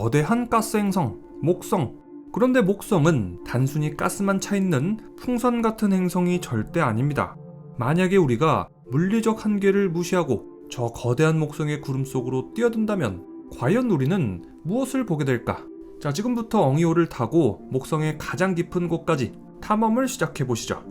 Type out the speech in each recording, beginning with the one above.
거대한 가스 행성, 목성. 그런데 목성은 단순히 가스만 차 있는 풍선 같은 행성이 절대 아닙니다. 만약에 우리가 물리적 한계를 무시하고 저 거대한 목성의 구름 속으로 뛰어든다면 과연 우리는 무엇을 보게 될까? 자, 지금부터 엉이호를 타고 목성의 가장 깊은 곳까지 탐험을 시작해 보시죠.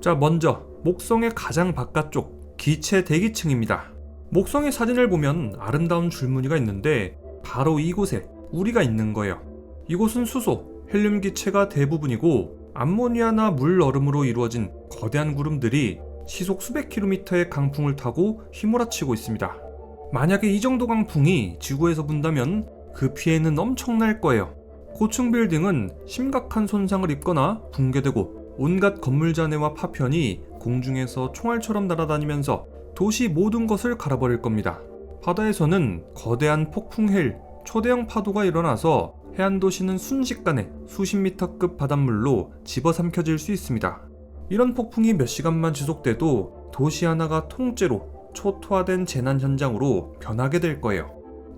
자, 먼저 목성의 가장 바깥쪽 기체 대기층입니다. 목성의 사진을 보면 아름다운 줄무늬가 있는데 바로 이곳에 우리가 있는 거예요. 이곳은 수소, 헬륨 기체가 대부분이고 암모니아나 물 얼음으로 이루어진 거대한 구름들이 시속 수백 킬로미터의 강풍을 타고 휘몰아치고 있습니다. 만약에 이 정도 강풍이 지구에서 분다면 그 피해는 엄청날 거예요. 고층 빌딩은 심각한 손상을 입거나 붕괴되고 온갖 건물 잔해와 파편이 공중에서 총알처럼 날아다니면서 도시 모든 것을 갈아버릴 겁니다. 바다에서는 거대한 폭풍해일, 초대형 파도가 일어나서 해안 도시는 순식간에 수십 미터급 바닷물로 집어삼켜질 수 있습니다. 이런 폭풍이 몇 시간만 지속돼도 도시 하나가 통째로 초토화된 재난 현장으로 변하게 될 거예요.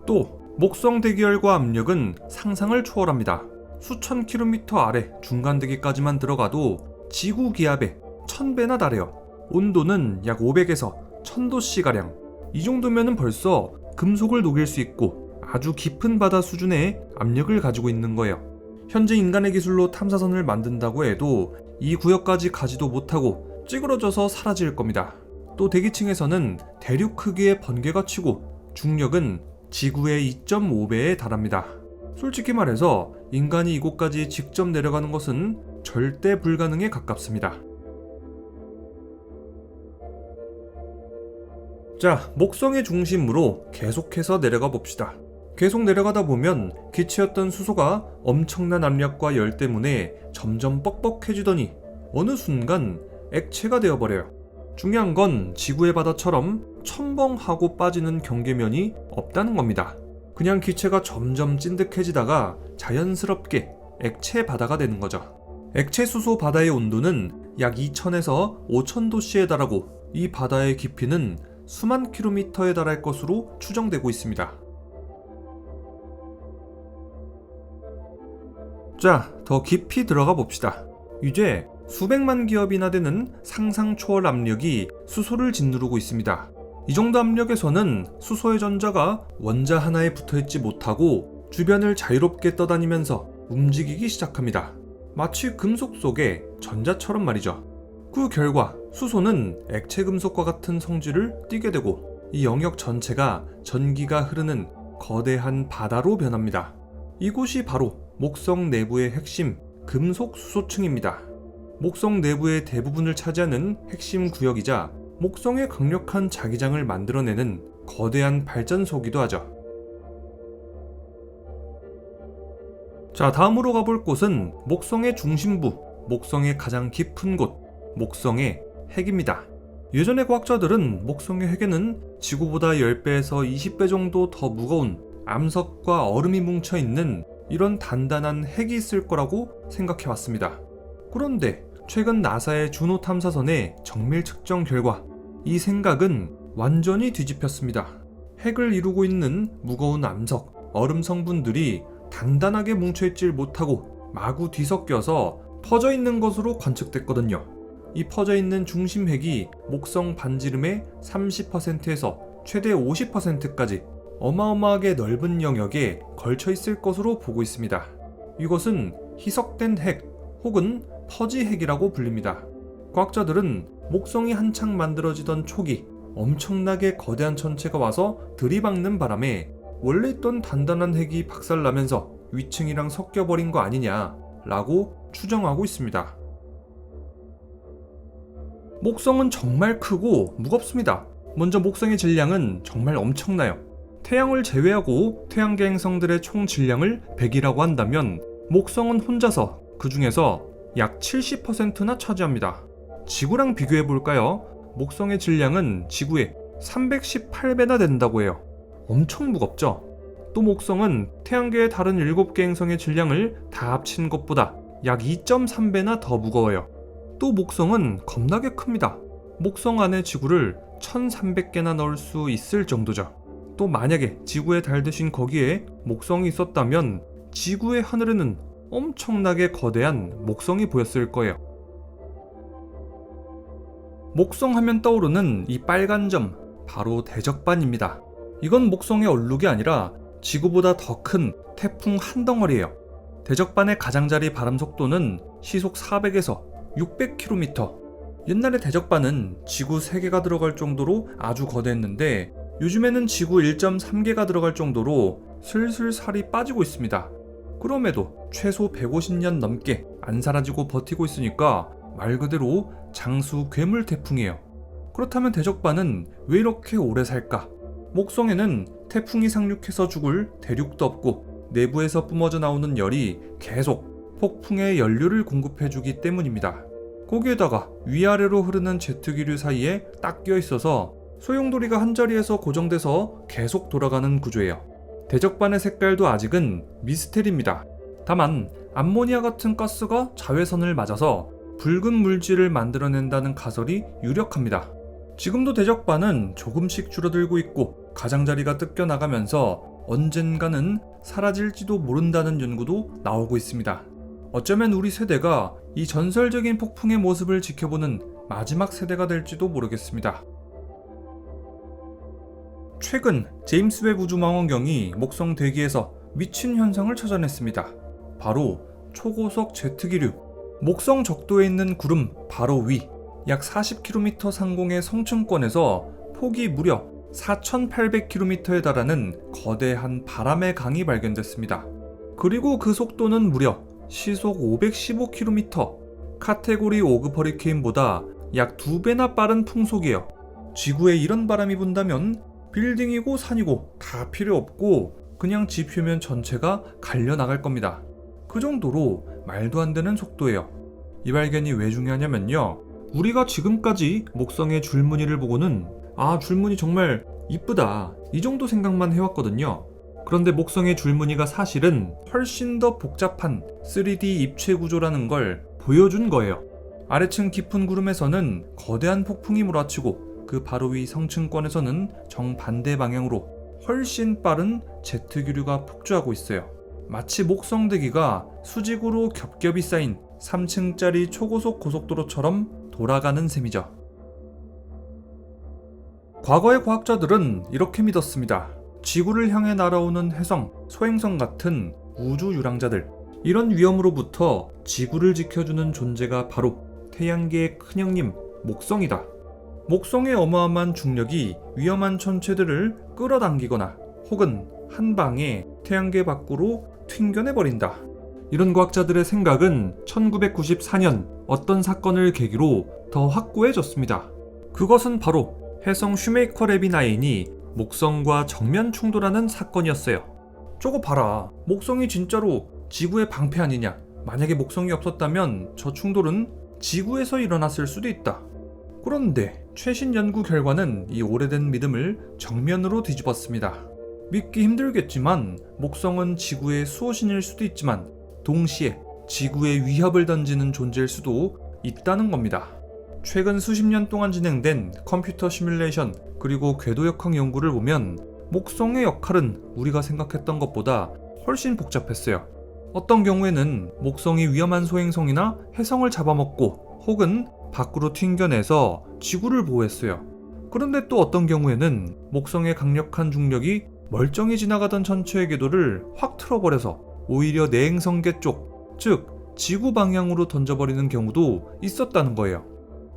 또 목성 대기열과 압력은 상상을 초월합니다. 수천 킬로미터 아래 중간 대기까지만 들어가도 지구 기압의 1000배나 달해요. 온도는 약 500에서 1000도씨가량. 이 정도면은 벌써 금속을 녹일 수 있고 아주 깊은 바다 수준의 압력을 가지고 있는 거예요. 현재 인간의 기술로 탐사선을 만든다고 해도 이 구역까지 가지도 못하고 찌그러져서 사라질 겁니다. 또 대기층에서는 대륙 크기의 번개가 치고 중력은 지구의 2.5배에 달합니다. 솔직히 말해서 인간이 이곳까지 직접 내려가는 것은 절대 불가능에 가깝습니다. 자, 목성의 중심으로 계속해서 내려가 봅시다. 계속 내려가다 보면 기체였던 수소가 엄청난 압력과 열 때문에 점점 뻑뻑해지더니 어느 순간 액체가 되어버려요. 중요한 건 지구의 바다처럼 첨벙하고 빠지는 경계면이 없다는 겁니다. 그냥 기체가 점점 찐득해지다가 자연스럽게 액체 바다가 되는 거죠. 액체 수소 바다의 온도는 약 2000에서 5000도씨에 달하고 이 바다의 깊이는 수만 킬로미터에 달할 것으로 추정되고 있습니다. 자, 더 깊이 들어가 봅시다. 이제 수백만 기업이나 되는 상상 초월 압력이 수소를 짓누르고 있습니다. 이 정도 압력에서는 수소의 전자가 원자 하나에 붙어 있지 못하고 주변을 자유롭게 떠다니면서 움직이기 시작합니다. 마치 금속 속의 전자처럼 말이죠. 그 결과 수소는 액체 금속과 같은 성질을 띠게 되고 이 영역 전체가 전기가 흐르는 거대한 바다로 변합니다. 이곳이 바로 목성 내부의 핵심 금속 수소층입니다. 목성 내부의 대부분을 차지하는 핵심 구역이자 목성의 강력한 자기장을 만들어내는 거대한 발전소기도 하죠. 자, 다음으로 가볼 곳은 목성의 중심부, 목성의 가장 깊은 곳, 목성의 핵입니다. 예전의 과학자들은 목성의 핵에는 지구보다 10배에서 20배 정도 더 무거운 암석과 얼음이 뭉쳐 있는 이런 단단한 핵이 있을 거라고 생각해 왔습니다. 그런데 최근 나사의 주노 탐사선의 정밀 측정 결과 이 생각은 완전히 뒤집혔습니다. 핵을 이루고 있는 무거운 암석, 얼음 성분들이 단단하게 뭉쳐있질 못하고 마구 뒤섞여서 퍼져 있는 것으로 관측됐거든요. 이 퍼져 있는 중심 핵이 목성 반지름의 30%에서 최대 50%까지 어마어마하게 넓은 영역에 걸쳐 있을 것으로 보고 있습니다. 이것은 희석된 핵 혹은 퍼지 핵이라고 불립니다. 과학자들은 목성이 한창 만들어지던 초기 엄청나게 거대한 천체가 와서 들이박는 바람에 원래 있던 단단한 핵이 박살나면서 위층이랑 섞여버린 거 아니냐라고 추정하고 있습니다. 목성은 정말 크고 무겁습니다. 먼저 목성의 질량은 정말 엄청나요. 태양을 제외하고 태양계 행성들의 총 질량을 100이라고 한다면 목성은 혼자서 그 중에서 약 70%나 차지합니다. 지구랑 비교해 볼까요? 목성의 질량은 지구의 318배나 된다고 해요. 엄청 무겁죠? 또 목성은 태양계의 다른 7개 행성의 질량을 다 합친 것보다 약 2.3배나 더 무거워요. 또 목성은 겁나게 큽니다. 목성 안에 지구를 1300개나 넣을 수 있을 정도죠. 또 만약에 지구의 달 대신 거기에 목성이 있었다면 지구의 하늘에는 엄청나게 거대한 목성이 보였을 거예요. 목성 하면 떠오르는 이 빨간 점, 바로 대적반입니다. 이건 목성의 얼룩이 아니라 지구보다 더 큰 태풍 한 덩어리예요. 대적반의 가장자리 바람 속도는 시속 400에서 600km. 옛날에 대적반은 지구 3개가 들어갈 정도로 아주 거대했는데 요즘에는 지구 1.3개가 들어갈 정도로 슬슬 살이 빠지고 있습니다. 그럼에도 최소 150년 넘게 안 사라지고 버티고 있으니까 말 그대로 장수 괴물 태풍이에요. 그렇다면 대적반은 왜 이렇게 오래 살까? 목성에는 태풍이 상륙해서 죽을 대륙도 없고 내부에서 뿜어져 나오는 열이 계속 폭풍의 연료를 공급해주기 때문입니다. 거기에다가 위아래로 흐르는 제트기류 사이에 딱 끼어 있어서 소용돌이가 한 자리에서 고정돼서 계속 돌아가는 구조예요. 대적반의 색깔도 아직은 미스테리입니다. 다만 암모니아 같은 가스가 자외선을 맞아서 붉은 물질을 만들어낸다는 가설이 유력합니다. 지금도 대적반은 조금씩 줄어들고 있고 가장자리가 뜯겨 나가면서 언젠가는 사라질지도 모른다는 연구도 나오고 있습니다. 어쩌면 우리 세대가 이 전설적인 폭풍의 모습을 지켜보는 마지막 세대가 될지도 모르겠습니다. 최근 제임스 웹 우주망원경이 목성 대기에서 미친 현상을 찾아냈습니다. 바로 초고속 제트기류. 목성 적도에 있는 구름 바로 위, 약 40km 상공의 성층권에서 폭이 무려 4,800km에 달하는 거대한 바람의 강이 발견됐습니다. 그리고 그 속도는 무려 시속 515km, 카테고리 5급 허리케인보다 약 2배나 빠른 풍속이에요. 지구에 이런 바람이 분다면 빌딩이고 산이고 다 필요 없고 그냥 지 표면 전체가 갈려 나갈 겁니다. 그 정도로 말도 안 되는 속도예요. 이 발견이 왜 중요하냐면요. 우리가 지금까지 목성의 줄무늬를 보고는 아, 줄무늬 정말 이쁘다. 이 정도 생각만 해왔거든요. 그런데 목성의 줄무늬가 사실은 훨씬 더 복잡한 3D 입체 구조라는 걸 보여준 거예요. 아래층 깊은 구름에서는 거대한 폭풍이 몰아치고 그 바로 위 성층권에서는 정반대 방향으로 훨씬 빠른 제트기류가 폭주하고 있어요. 마치 목성대기가 수직으로 겹겹이 쌓인 3층짜리 초고속 고속도로처럼 돌아가는 셈이죠. 과거의 과학자들은 이렇게 믿었습니다. 지구를 향해 날아오는 혜성, 소행성 같은 우주 유랑자들. 이런 위험으로부터 지구를 지켜주는 존재가 바로 태양계의 큰형님 목성이다. 목성의 어마어마한 중력이 위험한 천체들을 끌어당기거나 혹은 한 방에 태양계 밖으로 튕겨내버린다. 이런 과학자들의 생각은 1994년 어떤 사건을 계기로 더 확고해졌습니다. 그것은 바로 해성 슈메이커 레비9이 목성과 정면 충돌하는 사건이었어요. 저거 봐라. 목성이 진짜로 지구의 방패 아니냐. 만약에 목성이 없었다면 저 충돌은 지구에서 일어났을 수도 있다. 그런데 최신 연구 결과는 이 오래된 믿음을 정면으로 뒤집었습니다. 믿기 힘들겠지만 목성은 지구의 수호신일 수도 있지만 동시에 지구에 위협을 던지는 존재일 수도 있다는 겁니다. 최근 수십 년 동안 진행된 컴퓨터 시뮬레이션 그리고 궤도 역학 연구를 보면 목성의 역할은 우리가 생각했던 것보다 훨씬 복잡했어요. 어떤 경우에는 목성이 위험한 소행성이나 해성을 잡아먹고 혹은 밖으로 튕겨내서 지구를 보호했어요. 그런데 또 어떤 경우에는 목성의 강력한 중력이 멀쩡히 지나가던 천체의 궤도를 확 틀어버려서 오히려 내행성계 쪽, 즉 지구 방향으로 던져버리는 경우도 있었다는 거예요.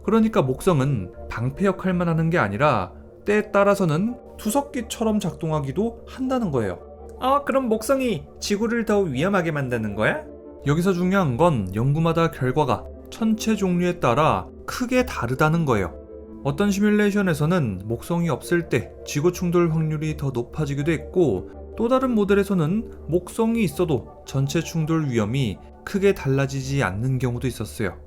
그러니까 목성은 방패 역할만 하는 게 아니라 때에 따라서는 투석기처럼 작동하기도 한다는 거예요. 아, 그럼 목성이 지구를 더 위험하게 만드는 거야? 여기서 중요한 건 연구마다 결과가 천체 종류에 따라 크게 다르다는 거예요. 어떤 시뮬레이션에서는 목성이 없을 때 지구 충돌 확률이 더 높아지기도 했고 또 다른 모델에서는 목성이 있어도 전체 충돌 위험이 크게 달라지지 않는 경우도 있었어요.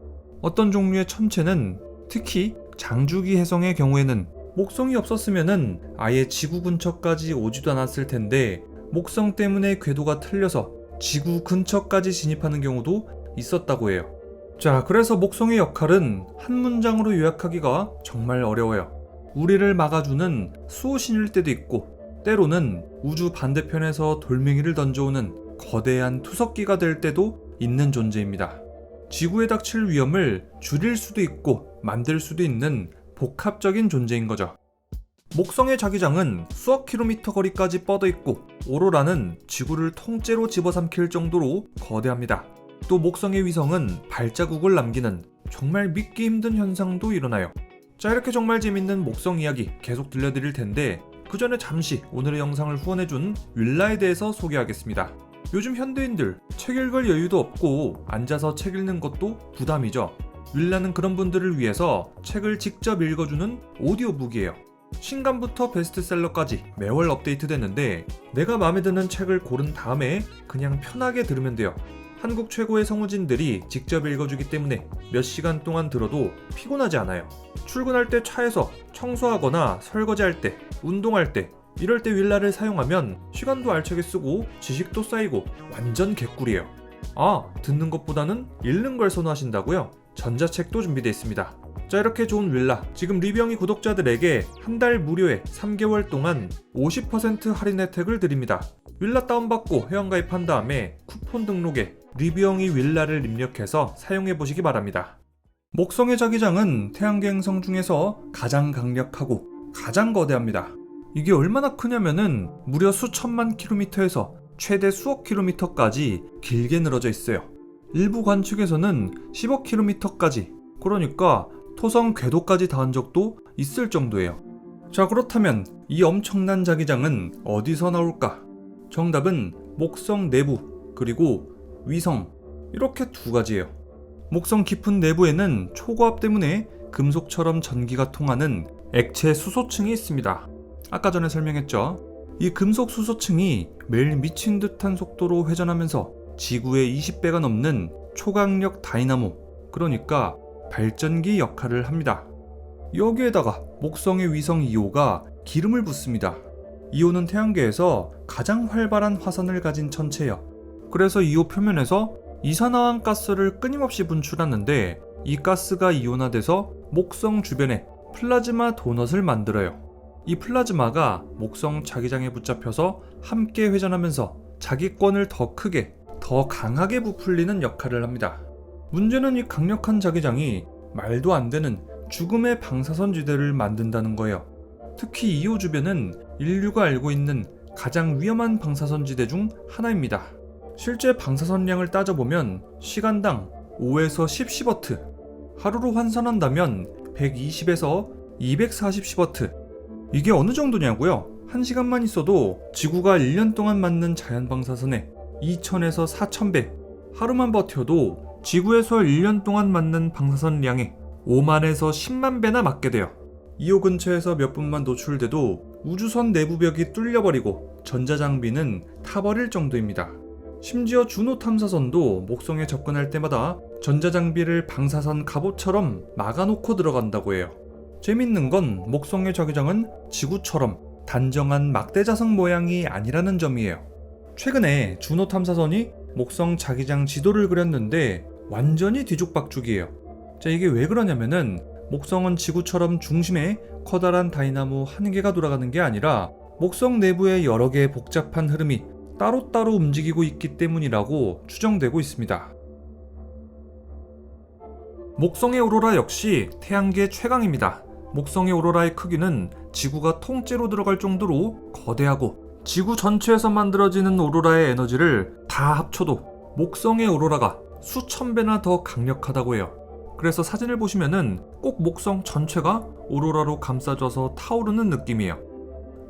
어떤 종류의 천체는 특히 장주기 해성의 경우에는 목성이 없었으면은 아예 지구 근처까지 오지도 않았을 텐데 목성 때문에 궤도가 틀려서 지구 근처까지 진입하는 경우도 있었다고 해요. 자, 그래서 목성의 역할은 한 문장으로 요약하기가 정말 어려워요. 우리를 막아주는 수호신일 때도 있고, 때로는 우주 반대편에서 돌멩이를 던져오는 거대한 투석기가 될 때도 있는 존재입니다. 지구에 닥칠 위험을 줄일 수도 있고 만들 수도 있는 복합적인 존재인 거죠. 목성의 자기장은 수억 킬로미터 거리까지 뻗어 있고 오로라는 지구를 통째로 집어삼킬 정도로 거대합니다. 또 목성의 위성은 발자국을 남기는 정말 믿기 힘든 현상도 일어나요. 자 이렇게 정말 재밌는 목성 이야기 계속 들려드릴 텐데 그 전에 잠시 오늘의 영상을 후원해준 윌라에 대해서 소개하겠습니다. 요즘 현대인들 책 읽을 여유도 없고 앉아서 책 읽는 것도 부담이죠. 윌라는 그런 분들을 위해서 책을 직접 읽어주는 오디오북이에요. 신간부터 베스트셀러까지 매월 업데이트되는데 내가 마음에 드는 책을 고른 다음에 그냥 편하게 들으면 돼요. 한국 최고의 성우진들이 직접 읽어주기 때문에 몇 시간 동안 들어도 피곤하지 않아요. 출근할 때 차에서 청소하거나 설거지할 때, 운동할 때, 이럴 때 윌라를 사용하면 시간도 알차게 쓰고 지식도 쌓이고 완전 개꿀이에요. 아, 듣는 것보다는 읽는 걸 선호하신다고요? 전자책도 준비되어 있습니다. 자, 이렇게 좋은 윌라. 지금 리뷰영이 구독자들에게 한 달 무료에 3개월 동안 50% 할인 혜택을 드립니다. 윌라 다운받고 회원가입한 다음에 쿠폰 등록에 리뷰영이 윌라를 입력해서 사용해 보시기 바랍니다. 목성의 자기장은 태양계 행성 중에서 가장 강력하고 가장 거대합니다. 이게 얼마나 크냐면은 무려 수천만 킬로미터에서 최대 수억 킬로미터까지 길게 늘어져 있어요. 일부 관측에서는 10억 킬로미터까지 그러니까 토성 궤도까지 닿은 적도 있을 정도예요. 자 그렇다면 이 엄청난 자기장은 어디서 나올까? 정답은 목성 내부 그리고 위성 이렇게 두 가지예요. 목성 깊은 내부에는 초고압 때문에 금속처럼 전기가 통하는 액체 수소층이 있습니다. 아까 전에 설명했죠. 이 금속 수소층이 매일 미친 듯한 속도로 회전하면서 지구의 20배가 넘는 초강력 다이나모, 그러니까 발전기 역할을 합니다. 여기에다가 목성의 위성 2호가 기름을 붓습니다. 2호는 태양계에서 가장 활발한 화산을 가진 천체예요. 그래서 2호 표면에서 이산화황 가스를 끊임없이 분출하는데 이 가스가 이온화돼서 목성 주변에 플라즈마 도넛을 만들어요. 이 플라즈마가 목성 자기장에 붙잡혀서 함께 회전하면서 자기권을 더 크게, 더 강하게 부풀리는 역할을 합니다. 문제는 이 강력한 자기장이 말도 안 되는 죽음의 방사선 지대를 만든다는 거예요. 특히 2호 주변은 인류가 알고 있는 가장 위험한 방사선 지대 중 하나입니다. 실제 방사선량을 따져보면 시간당 5에서 10 시버트, 하루로 환산한다면 120에서 240 시버트. 이게 어느 정도냐고요? 1시간만 있어도 지구가 1년 동안 맞는 자연 방사선에 2000에서 4000배, 하루만 버텨도 지구에서 1년 동안 맞는 방사선량에 5만에서 10만 배나 맞게 돼요. 2호 근처에서 몇 분만 노출돼도 우주선 내부벽이 뚫려버리고 전자장비는 타버릴 정도입니다. 심지어 주노 탐사선도 목성에 접근할 때마다 전자장비를 방사선 갑옷처럼 막아놓고 들어간다고 해요. 재밌는 건 목성의 자기장은 지구처럼 단정한 막대자석 모양이 아니라는 점이에요. 최근에 주노 탐사선이 목성 자기장 지도를 그렸는데 완전히 뒤죽박죽이에요. 자, 이게 왜 그러냐면은 목성은 지구처럼 중심에 커다란 다이나모 한 개가 돌아가는 게 아니라 목성 내부에 여러 개의 복잡한 흐름이 따로따로 움직이고 있기 때문이라고 추정되고 있습니다. 목성의 오로라 역시 태양계 최강입니다. 목성의 오로라의 크기는 지구가 통째로 들어갈 정도로 거대하고 지구 전체에서 만들어지는 오로라의 에너지를 다 합쳐도 목성의 오로라가 수천 배나 더 강력하다고 해요. 그래서 사진을 보시면은 꼭 목성 전체가 오로라로 감싸져서 타오르는 느낌이에요.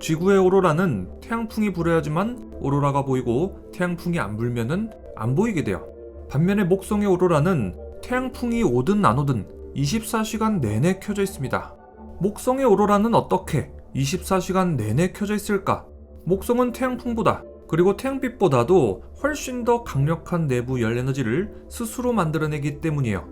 지구의 오로라는 태양풍이 불어야지만 오로라가 보이고 태양풍이 안 불면은 안 보이게 돼요. 반면에 목성의 오로라는 태양풍이 오든 안 오든 24시간 내내 켜져 있습니다. 목성의 오로라는 어떻게 24시간 내내 켜져 있을까? 목성은 태양풍보다 그리고 태양빛보다도 훨씬 더 강력한 내부 열 에너지를 스스로 만들어내기 때문이에요.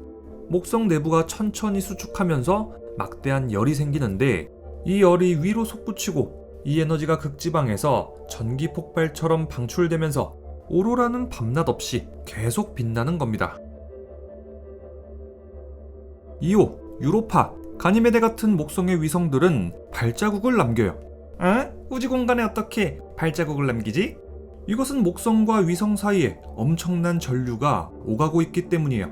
목성 내부가 천천히 수축하면서 막대한 열이 생기는데 이 열이 위로 솟구치고 이 에너지가 극지방에서 전기 폭발처럼 방출되면서 오로라는 밤낮 없이 계속 빛나는 겁니다. 2호 유로파, 가니메데 같은 목성의 위성들은 발자국을 남겨요. 에? 우주 공간에 어떻게 발자국을 남기지? 이것은 목성과 위성 사이에 엄청난 전류가 오가고 있기 때문이에요.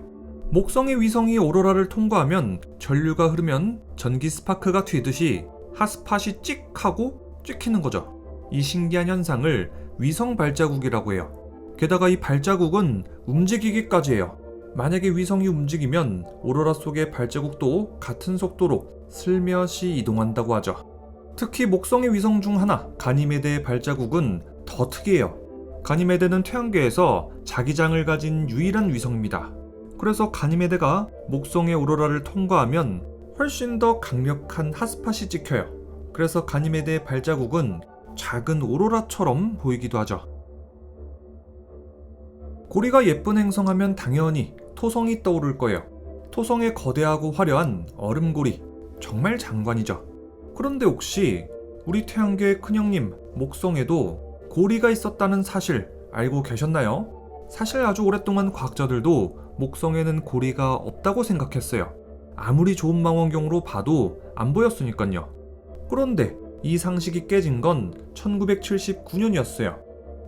목성의 위성이 오로라를 통과하면 전류가 흐르면 전기 스파크가 튀듯이 핫스팟이 찍 하고 찍히는 거죠. 이 신기한 현상을 위성 발자국이라고 해요. 게다가 이 발자국은 움직이기까지 해요. 만약에 위성이 움직이면 오로라 속의 발자국도 같은 속도로 슬며시 이동한다고 하죠. 특히 목성의 위성 중 하나, 가니메데의 발자국은 더 특이해요. 가니메데는 태양계에서 자기장을 가진 유일한 위성입니다. 그래서 가니메데가 목성의 오로라를 통과하면 훨씬 더 강력한 핫스팟이 찍혀요. 그래서 가니메데의 발자국은 작은 오로라처럼 보이기도 하죠. 고리가 예쁜 행성하면 당연히 토성이 떠오를 거예요. 토성의 거대하고 화려한 얼음고리. 정말 장관이죠. 그런데 혹시 우리 태양계의 큰형님 목성에도 고리가 있었다는 사실 알고 계셨나요? 사실 아주 오랫동안 과학자들도 목성에는 고리가 없다고 생각했어요. 아무리 좋은 망원경으로 봐도 안 보였으니까요. 그런데 이 상식이 깨진 건 1979년이었어요.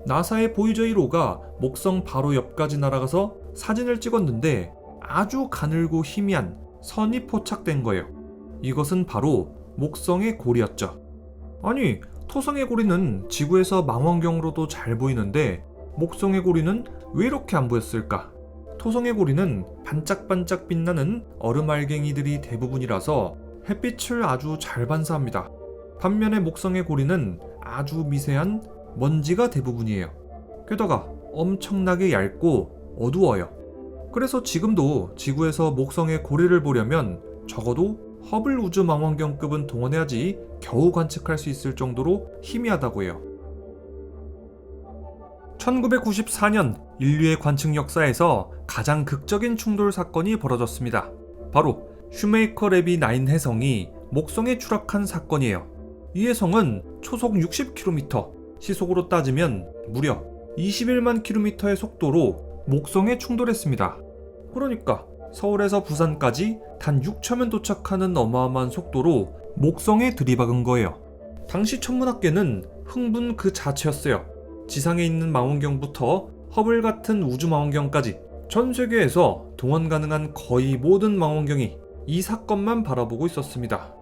나사의 보이저 1호가 목성 바로 옆까지 날아가서 사진을 찍었는데 아주 가늘고 희미한 선이 포착된 거예요. 이것은 바로 목성의 고리였죠. 아니, 토성의 고리는 지구에서 망원경으로도 잘 보이는데 목성의 고리는 왜 이렇게 안 보였을까? 토성의 고리는 반짝반짝 빛나는 얼음 알갱이들이 대부분이라서 햇빛을 아주 잘 반사합니다. 반면에 목성의 고리는 아주 미세한 먼지가 대부분이에요. 게다가 엄청나게 얇고 어두워요. 그래서 지금도 지구에서 목성의 고리를 보려면 적어도 허블 우주 망원경급은 동원해야지 겨우 관측할 수 있을 정도로 희미하다고 해요. 1994년 인류의 관측 역사에서 가장 극적인 충돌 사건이 벌어졌습니다. 바로 슈메이커 레비 9 해성이 목성에 추락한 사건이에요. 이 해성은 초속 60km, 시속으로 따지면 무려 21만 km의 속도로 목성에 충돌했습니다. 그러니까 서울에서 부산까지 단 6초면 도착하는 어마어마한 속도로 목성에 들이박은 거예요. 당시 천문학계는 흥분 그 자체였어요. 지상에 있는 망원경부터 허블 같은 우주 망원경까지 전 세계에서 동원 가능한 거의 모든 망원경이 이 사건만 바라보고 있었습니다.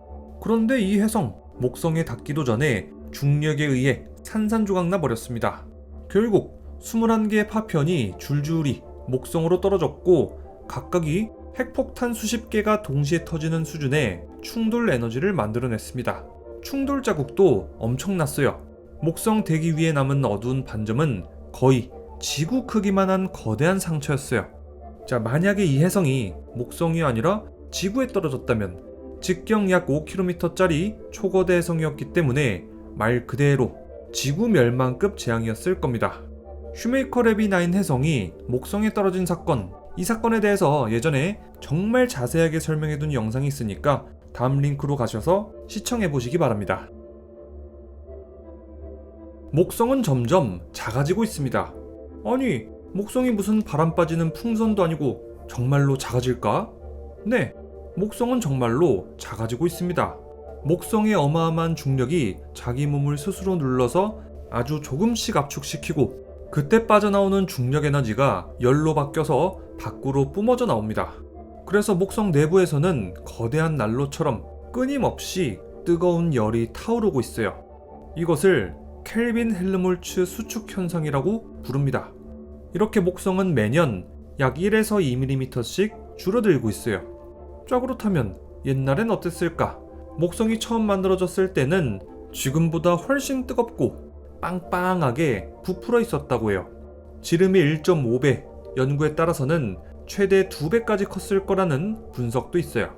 그런데 이 해성, 목성에 닿기도 전에 중력에 의해 산산조각 나 버렸습니다. 결국 21개의 파편이 줄줄이 목성으로 떨어졌고 각각이 핵폭탄 수십 개가 동시에 터지는 수준의 충돌 에너지를 만들어냈습니다. 충돌 자국도 엄청났어요. 목성 대기 위에 남은 어두운 반점은 거의 지구 크기만한 거대한 상처였어요. 자, 만약에 이 해성이 목성이 아니라 지구에 떨어졌다면 직경 약 5km짜리 초거대 해성이었기 때문에 말 그대로 지구 멸망급 재앙이었을 겁니다. 슈메이커 레비 9 해성이 목성에 떨어진 사건, 이 사건에 대해서 예전에 정말 자세하게 설명해둔 영상이 있으니까 다음 링크로 가셔서 시청해 보시기 바랍니다. 목성은 점점 작아지고 있습니다. 아니, 목성이 무슨 바람 빠지는 풍선도 아니고 정말로 작아질까? 네, 목성은 정말로 작아지고 있습니다. 목성의 어마어마한 중력이 자기 몸을 스스로 눌러서 아주 조금씩 압축시키고 그때 빠져나오는 중력 에너지가 열로 바뀌어서 밖으로 뿜어져 나옵니다. 그래서 목성 내부에서는 거대한 난로처럼 끊임없이 뜨거운 열이 타오르고 있어요. 이것을 켈빈 헬르몰츠 수축 현상이라고 부릅니다. 이렇게 목성은 매년 약 1에서 2mm씩 줄어들고 있어요. 자 그렇다면 옛날엔 어땠을까? 목성이 처음 만들어졌을 때는 지금보다 훨씬 뜨겁고 빵빵하게 부풀어 있었다고 해요. 지름이 1.5배, 연구에 따라서는 최대 2배까지 컸을 거라는 분석도 있어요.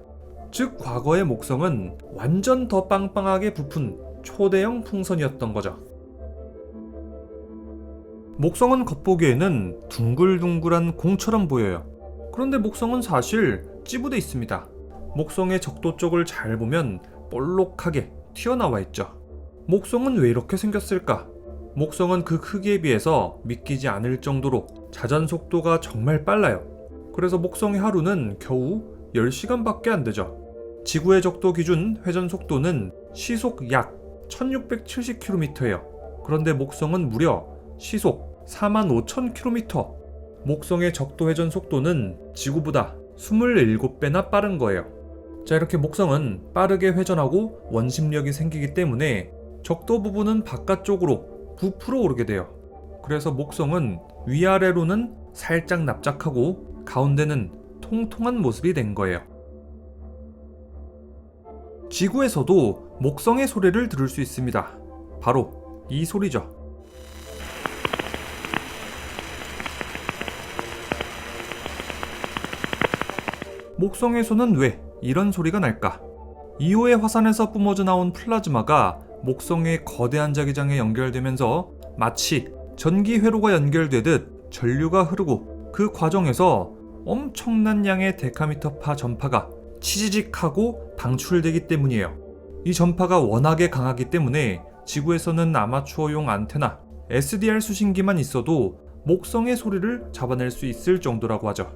즉, 과거의 목성은 완전 더 빵빵하게 부푼 초대형 풍선이었던 거죠. 목성은 겉보기에는 둥글둥글한 공처럼 보여요. 그런데 목성은 사실 찌부돼 있습니다. 목성의 적도 쪽을 잘 보면 볼록하게 튀어나와 있죠. 목성은 왜 이렇게 생겼을까? 목성은 그 크기에 비해서 믿기지 않을 정도로 자전 속도가 정말 빨라요. 그래서 목성의 하루는 겨우 10시간밖에 안 되죠. 지구의 적도 기준 회전 속도는 시속 약 1670km예요. 그런데 목성은 무려 시속 45,000km. 목성의 적도 회전 속도는 지구보다 27배나 빠른 거예요. 자, 이렇게 목성은 빠르게 회전하고 원심력이 생기기 때문에 적도 부분은 바깥쪽으로 부풀어 오르게 돼요. 그래서 목성은 위아래로는 살짝 납작하고 가운데는 통통한 모습이 된 거예요. 지구에서도 목성의 소리를 들을 수 있습니다. 바로 이 소리죠. 목성에서는 왜 이런 소리가 날까? 2호의 화산에서 뿜어져 나온 플라즈마가 목성의 거대한 자기장에 연결되면서 마치 전기 회로가 연결되듯 전류가 흐르고 그 과정에서 엄청난 양의 데카미터파 전파가 치지직하고 방출되기 때문이에요. 이 전파가 워낙에 강하기 때문에 지구에서는 아마추어용 안테나, SDR 수신기만 있어도 목성의 소리를 잡아낼 수 있을 정도라고 하죠.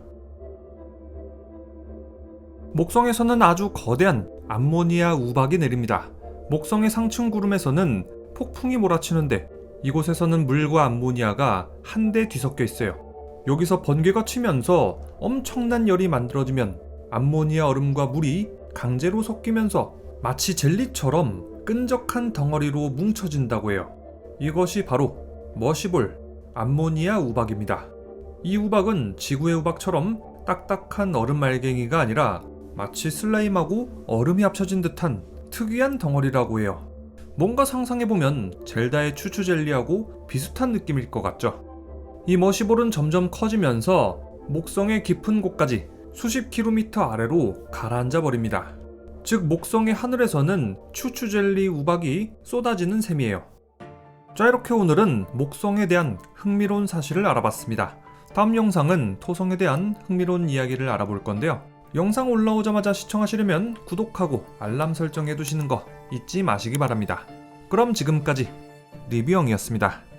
목성에서는 아주 거대한 암모니아 우박이 내립니다. 목성의 상층 구름에서는 폭풍이 몰아치는데 이곳에서는 물과 암모니아가 한데 뒤섞여 있어요. 여기서 번개가 치면서 엄청난 열이 만들어지면 암모니아 얼음과 물이 강제로 섞이면서 마치 젤리처럼 끈적한 덩어리로 뭉쳐진다고 해요. 이것이 바로 머시볼 암모니아 우박입니다. 이 우박은 지구의 우박처럼 딱딱한 얼음 알갱이가 아니라 마치 슬라임하고 얼음이 합쳐진 듯한 특이한 덩어리라고 해요. 뭔가 상상해보면 젤다의 추추 젤리하고 비슷한 느낌일 것 같죠? 이 머시볼은 점점 커지면서 목성의 깊은 곳까지 수십 킬로미터 아래로 가라앉아 버립니다. 즉 목성의 하늘에서는 추추 젤리 우박이 쏟아지는 셈이에요. 자 이렇게 오늘은 목성에 대한 흥미로운 사실을 알아봤습니다. 다음 영상은 토성에 대한 흥미로운 이야기를 알아볼 건데요. 영상 올라오자마자 시청하시려면 구독하고 알람 설정해 두시는 거 잊지 마시기 바랍니다. 그럼 지금까지 리뷰영이었습니다.